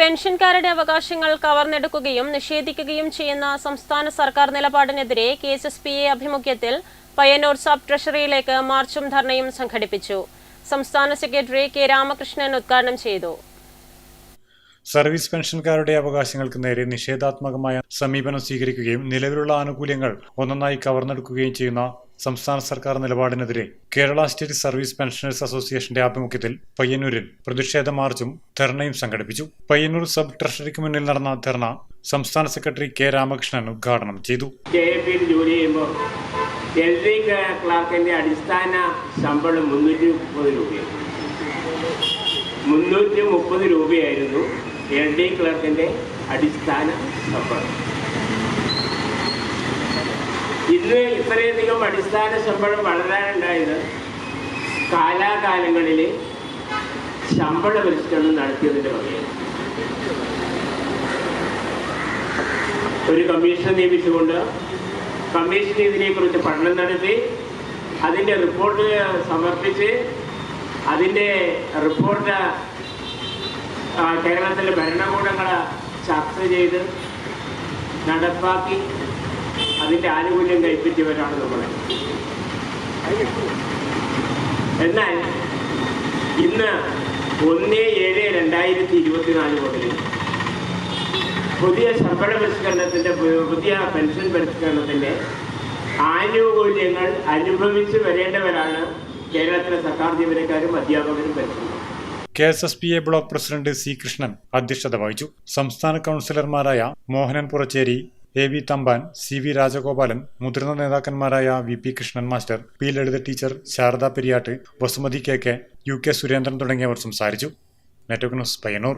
പെൻഷൻകാരുടെ അവകാശങ്ങൾ കവർന്നെടുക്കുകയും നിഷേധിക്കുകയും ചെയ്യുന്ന സംസ്ഥാന സർക്കാർ നിലപാടിനെതിരെ K S S P A ആഭിമുഖ്യത്തിൽ പയ്യന്നൂർ സബ് ട്രഷറിയിലേക്ക് മാർച്ചും ധർണയും സംഘടിപ്പിച്ചു. സംസ്ഥാന സെക്രട്ടറി കെ രാമകൃഷ്ണൻ ഉദ്ഘാടനം ചെയ്തു. സർവീസ് പെൻഷൻകാരുടെ അവകാശങ്ങൾക്ക് നേരെ നിഷേധാത്മകമായ സമീപനം സ്വീകരിക്കുകയും നിലവിലുള്ള ആനുകൂല്യങ്ങൾ ഒന്നൊന്നായി കവർന്നെടുക്കുകയും ചെയ്യുന്ന സംസ്ഥാന സർക്കാർ നിലപാടിനെതിരെ കേരള സ്റ്റേറ്റ് സർവീസ് പെൻഷനേഴ്സ് അസോസിയേഷന്റെ ആഭിമുഖ്യത്തിൽ പയ്യന്നൂരിൽ പ്രതിഷേധ മാർച്ചും ധർണയും സംഘടിപ്പിച്ചു. പയ്യന്നൂർ സബ് ട്രഷറിക്ക് മുന്നിൽ നടന്ന ധർണ സംസ്ഥാന സെക്രട്ടറി കെ രാമകൃഷ്ണൻ ഉദ്ഘാടനം ചെയ്തു. കെ എ പിയിൽ ജോലി ചെയ്യുമ്പോൾ എൽ ഡി ക്ലാർക്കിന്റെ അടിസ്ഥാന ശമ്പളം മുന്നൂറ്റി മുപ്പത് രൂപയായിരുന്നു എൽ ഡി അടിസ്ഥാന ശമ്പളം ഇന്ന് ഇത്രയധികം അടിസ്ഥാന ശമ്പളം വളരാനുണ്ടായത് കാലാകാലങ്ങളിൽ ശമ്പള പരിഷ്കരണം നടത്തിയതിന്റെ വകയാണ്. ഒരു കമ്മീഷൻ നിയമിച്ചുകൊണ്ട് കമ്മീഷൻ ഇതിനെക്കുറിച്ച് പഠനം നടത്തി അതിന്റെ റിപ്പോർട്ട് സമർപ്പിച്ച് അതിന്റെ റിപ്പോർട്ട് കേരളത്തിലെ ഭരണകൂടങ്ങൾ ചർച്ച ചെയ്ത് നടപ്പാക്കി അതിന്റെ ആനുകൂല്യം കൈപ്പറ്റിയവരാണ് നമ്മളെ. എന്നാൽ ഇന്ന് ഒന്ന് ഏഴ് രണ്ടായിരത്തി ഇരുപത്തിനാല് മുതൽ പുതിയ ശമ്പള പരിഷ്കരണത്തിന്റെ പുതിയ പെൻഷൻ പരിഷ്കരണത്തിന്റെ ആനുകൂല്യങ്ങൾ അനുഭവിച്ച് വരേണ്ടവരാണ് കേരളത്തിലെ സർക്കാർ ജീവനക്കാരും അധ്യാപകരും പെൻഷനും K S S P A block president C Krishnan അധ്യക്ഷത വഹിച്ചു. സംസ്ഥാന കൗൺസിലർമാരായ Mohanan Purachery A V Thampan C V Rajagopalan മുതിർന്ന നേതാക്കന്മാരായ V P Krishnan master P Lalitha teacher Sharada Periyatt Vasumathi K K U K Surendran തുടങ്ങിയവർ സംസാരിച്ചു. Network news Payyanur.